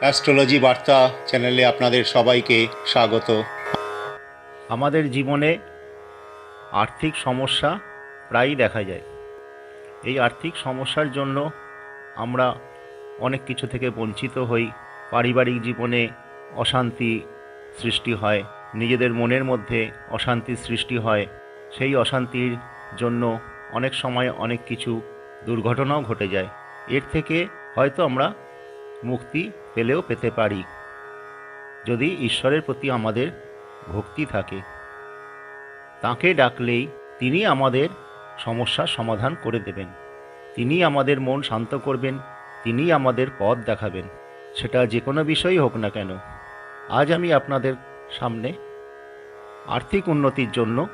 Astrology বার্তা চ্যানেলে আপনাদের সবাইকে স্বাগত। আমাদের জীবনে আর্থিক সমস্যা প্রায়ই দেখা যায়। এই আর্থিক সমস্যার জন্য আমরা অনেক কিছু থেকে বঞ্চিত হই। পারিবারিক জীবনে অশান্তি সৃষ্টি হয়, নিজেদের মনের মধ্যে অশান্তির সৃষ্টি হয়। সেই অশান্তির জন্য অনেক সময় অনেক কিছু দুর্ঘটনাও ঘটে যায়। এর থেকে হয়তো আমরা মুক্তি পেলেও পেতে পারি। যদি ঈশ্বরের প্রতি আমাদের ভক্তি থাকে। তাকে ডাকলেই তিনি আমাদের সমস্যার সমাধান করে দেবেন। তিনি আমাদের মন শান্ত করবেন, তিনি আমাদের পথ দেখাবেন। সেটা যে কোনো বিষয়ই হোক না কেন। আজ আমি আপনাদের সামনে আর্থিক উন্নতির জন্য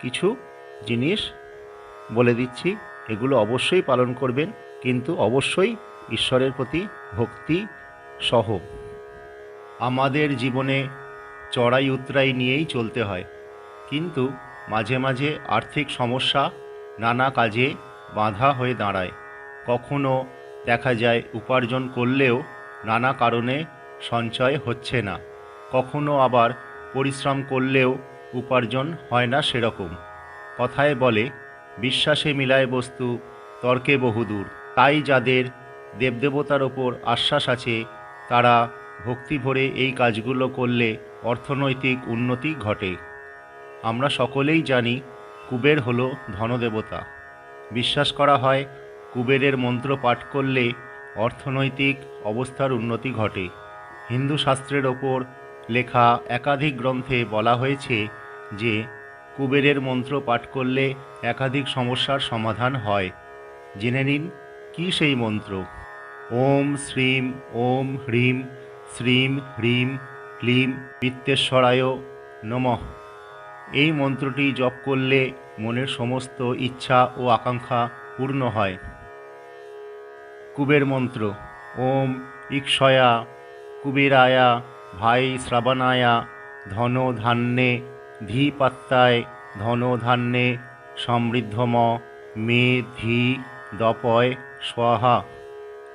কিছু জিনিস বলে দিচ্ছি। এগুলো অবশ্যই পালন করবেন, কিন্তু অবশ্যই ঈশ্বরের প্রতি ভক্তি সহ। আমাদের জীবনে চড়াই উতরাই নিয়েই চলতে হয়। কিন্তু মাঝে মাঝে আর্থিক সমস্যা নানা কাজে বাধা হয়ে দাঁড়ায়। কখনো দেখা যায় উপার্জন করলেও নানা কারণে সঞ্চয় হচ্ছে না। কখনো আবার পরিশ্রম করলেও উপার্জন হয় না সেরকম। কথায় বলে, বিশ্বাসে মিলায় বস্তু তর্কে বহুদূর। তাই যাদের দেবদেবতার ওপর আশ্বাস আছে, তারা ভক্তি ভরে এই কাজগুলো করলে অর্থনৈতিক উন্নতি ঘটে। আমরা সকলেই জানি, কুবের হল ধনদেবতা। বিশ্বাস করা হয়, কুবেরের মন্ত্র পাঠ করলে অর্থনৈতিক অবস্থার উন্নতি ঘটে। হিন্দু শাস্ত্রের ওপর লেখা একাধিক গ্রন্থে বলা হয়েছে যে, কুবেরের মন্ত্র পাঠ করলে একাধিক সমস্যার সমাধান হয়। জেনে নিন, কী সেই মন্ত্র? ওম শ্রীম, ওম হ্রিম, শ্রীম হ্রিম, ক্লিম বিত্তেশ্বরায় নমঃ। এই মন্ত্রটি জপ করলে মনের সমস্ত ইচ্ছা ও আকাঙ্ক্ষা পূর্ণ হয়। কুবের মন্ত্র, ওম ইক্ষয়া কুবেরায়া ভাই শ্রাবণায়া ধন ধান্যে ধীপাত্তায় ধন ধান্যে সমৃদ্ধম মে ধি দপয় স্বাহা।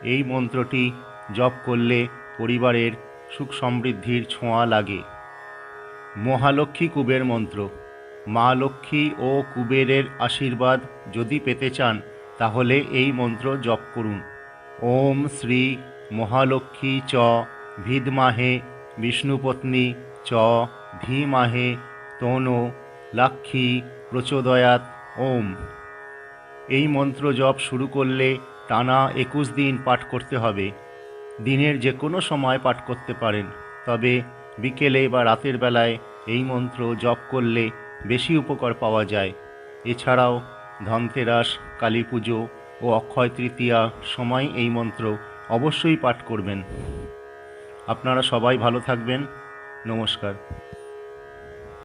এই মন্ত্রটি জপ করলে পরিবারের সুখ সমৃদ্ধির ছোঁয়া লাগে। মহালক্ষ্মী কুবের মন্ত্র, মা লক্ষ্মী ও কুবেরের আশীর্বাদ যদি পেতে চান, তাহলে এই মন্ত্র জপ করুন। ওম শ্রী মহালক্ষ্মী চ ভিদমাহে, বিষ্ণুপত্নী চ ধীমাহে, তনো লাক্ষী প্রচোদয়াত। ওম। এই মন্ত্র জপ শুরু করলে টানা একুশ দিন পাঠ করতে হবে। দিনের যে কোনো সময় পাঠ করতে পারেন। তবে বিকেলে বা রাতের বেলায় এই মন্ত্র জপ করলে বেশি উপকার পাওয়া যায়। এছাড়াও ধনতেরাস, কালী পুজো ও অক্ষয় তৃতীয়া সময় এই মন্ত্র অবশ্যই পাঠ করবেন। আপনারা সবাই ভালো থাকবেন। নমস্কার।